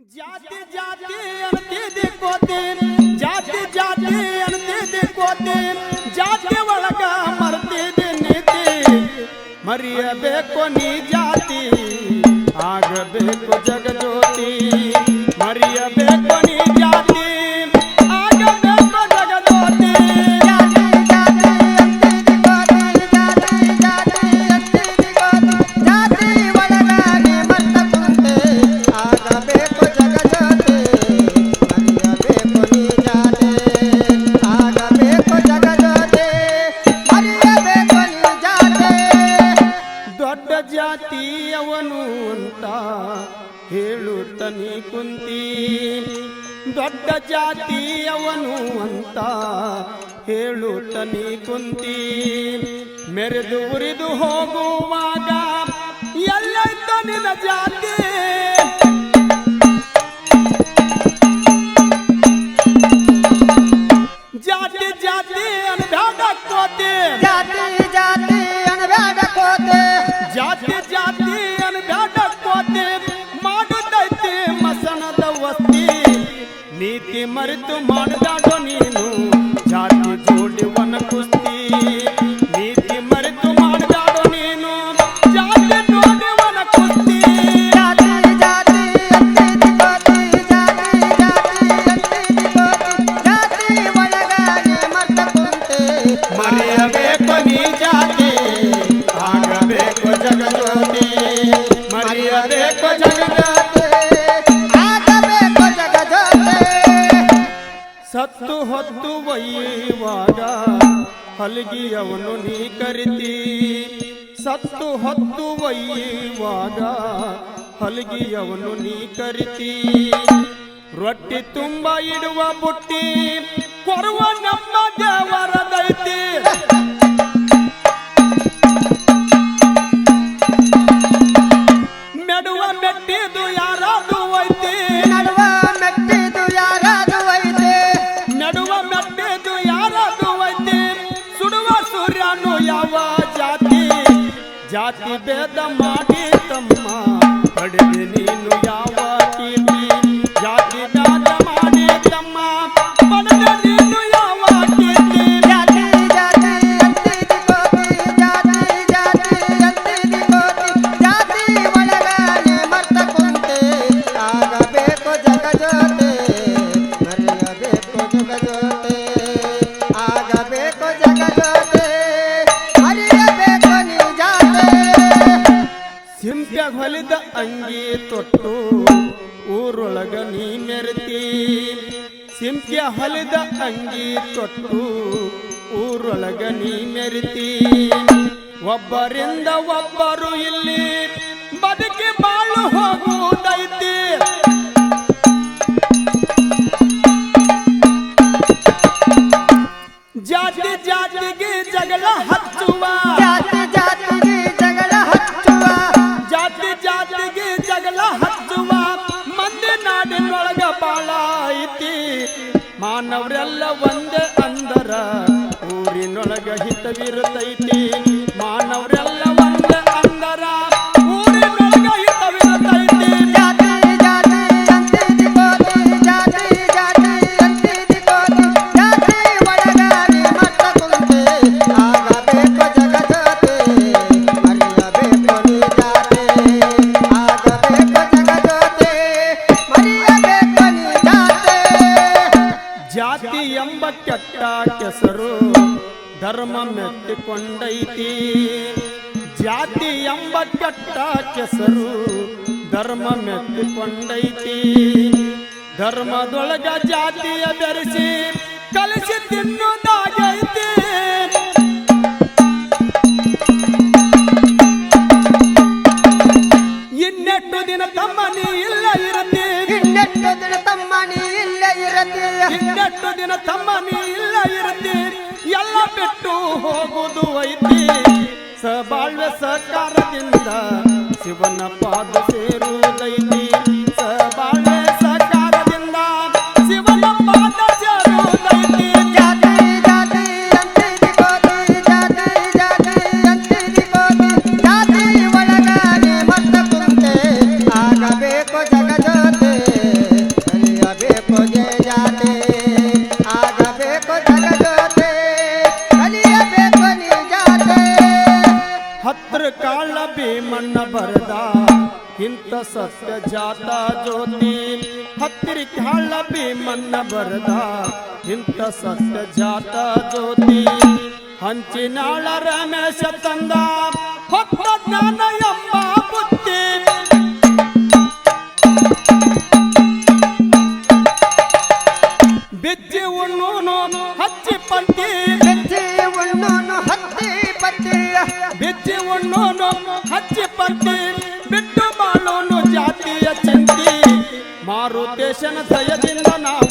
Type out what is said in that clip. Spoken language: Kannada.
ಜಾತಿ ಜಾತಿ ಅಂತಿದ್ದಿ ಕೋತಿ ಜಾತಿ ಜಾತಿ ಅಂತಿದ್ದಿ ಕೋತಿ ಜಾತಿ ಒಳಗ ಮರ್ತಿದ್ದಿ ನೀತಿ ಮರೆಯಬೇಕು ನೀ ಜಾತಿ ಆಗಬೇಕು ದೊಡ್ಡ ಜಾತಿಯವನು ಅಂತ ಹೇಳುತ್ತನಿ ಕುಂತಿ. ಮೆರೆದು ಉರಿದು ಹೋಗುವಾಗ ಎಲ್ಲ ನಿನ್ನ ಜಾತಿ. ಜಾತಿ ಜಾತಿ ಅನ್ಬೇಡ ಕೋತಿ. ಜಾತಿ ಜಾತಿ ಅಣಬೇಡ ಕೋತೆ. ಜಾತಿ ಜಾತಿ ಮರೆತು ಮಾಡದಾಡೋ ನೀನು ಸತ್ತು ಹೊತ್ತು ಒಯ್ಯುವಾಗ ಹಲಗಿಯವನು, ನೀ ಕರಿತಿ. ಸತ್ತು ಹೊತ್ತು ಒಯ್ಯುವಾಗ ಹಲಗಿಯವನು, ನೀ ಕರಿತಿ. ರೊಟ್ಟಿ ತುಂಬ ಇಡುವ ಬುಟ್ಟಿ ಕೊರುವ ನಮ್ಮ ದೇವರದೈತಿ ಸೂರ್ಯನು ಯಾವ ಜಾತಿ? ಜಾತಿ ಭೇದ ಮಾಡಿ ತಮ್ಮ ಪಡೆದೆ ನೀನು ಯಾವ ಕೀರ್ತಿ? ಜಾತಿ ಭೇದ ಮಾಡಿ ಸಿಂಪ್ಯ ಹೊಲಿದ ಅಂಗಿ ತೊಟ್ಟು, ಊರೊಳಗ ನೀ ಮೆರೆತಿ ಸಿಂಪ್ಯ ಹೊಲಿದ ಅಂಗಿ ತೊಟ್ಟು, ಊರೊಳಗ ನೀ ಮೆರೆತಿ ಒಬ್ಬರಿಂದ ಒಬ್ಬರು ಇಲ್ಲಿ ಬದುಕಿ ಬಾಳು ಹೋಗುವುದೈತಿ. ಜಾತಿ ಜಾತಿಗೆ ಜಗಳ ಹಚ್ಚುವ. ಐತಿ ಮಾನವರೆಲ್ಲ ಒಂದೇ ಅಂದರ. ಊರಿನೊಳಗ ಹಿತವಿರುತ್ತೈತಿ ಮಾನವರೆಲ್ಲ ಒಂದೇ ಅಂದರ. ಊರಿನೊಳಗ ಧರ್ಮ ಮೆತ್ತಿಕೊಂಡೈತಿ ಜಾತಿ ಎಂಬ ಕೆಟ್ಟ ಕೆಸರು ಧರ್ಮ ಮೆತ್ತಿಕೊಂಡೈತಿ ಧರ್ಮದೊಳಗ ಜಾತಿಯ ಬೆರೆಸಿ ಕಲಿಸಿ ತಿನ್ನುವುದಾಗೈತಿ ಇನ್ನೆಟ್ಟು ದಿನ ತಮ್ಮ ನೀ ಇಲ್ಲ ಇರತಿ. ಇನ್ನೆಟ್ಟು ದಿನ ತಮ್ಮ ನೀ ಇಲ್ಲ ಇರತಿ. ಇನ್ನೆಟ್ಟು ದಿನ ತಮ್ಮ ನೀ ಇಲ್ಲ ಬಿಟ್ಟು ಹೋಗುವುದು ಐತಿ ಸಬಾಳ್ವೆ ಸಕಾರದಿಂದ ಶಿವನ ಪಾದ ಸೇರುವುದೈತಿ ಜ್ಯೋತಿ ಹತ್ತಿರಕ್ಕೆ ಹಳ್ಳ ಭೀಮನ್ನ ಬರದ. ಇಂಥ ಸತ್ಯ ಜಾತ ಜ್ಯೋತಿ ಹಂಚಿನಾಳ ರಮೇಶ ತಂದ ಹೊತ್ತ ಜ್ಞಾನ ಎಂಬ ಬುದ್ಧಿ. ಬಿಜ್ಜಿ ಉಣ್ಣು ಹಚ್ಚಿ ಪಂತಿ ಬೆಚ್ಚಿ ಉಣ್ಣು ಹತ್ತಿ ಪಂತಿ ಬಿಚ್ಚಿ ಉಣ್ಣೋನು ಹಚ್ಚಿ ಪಂತಿ देशन थय दिन नाम।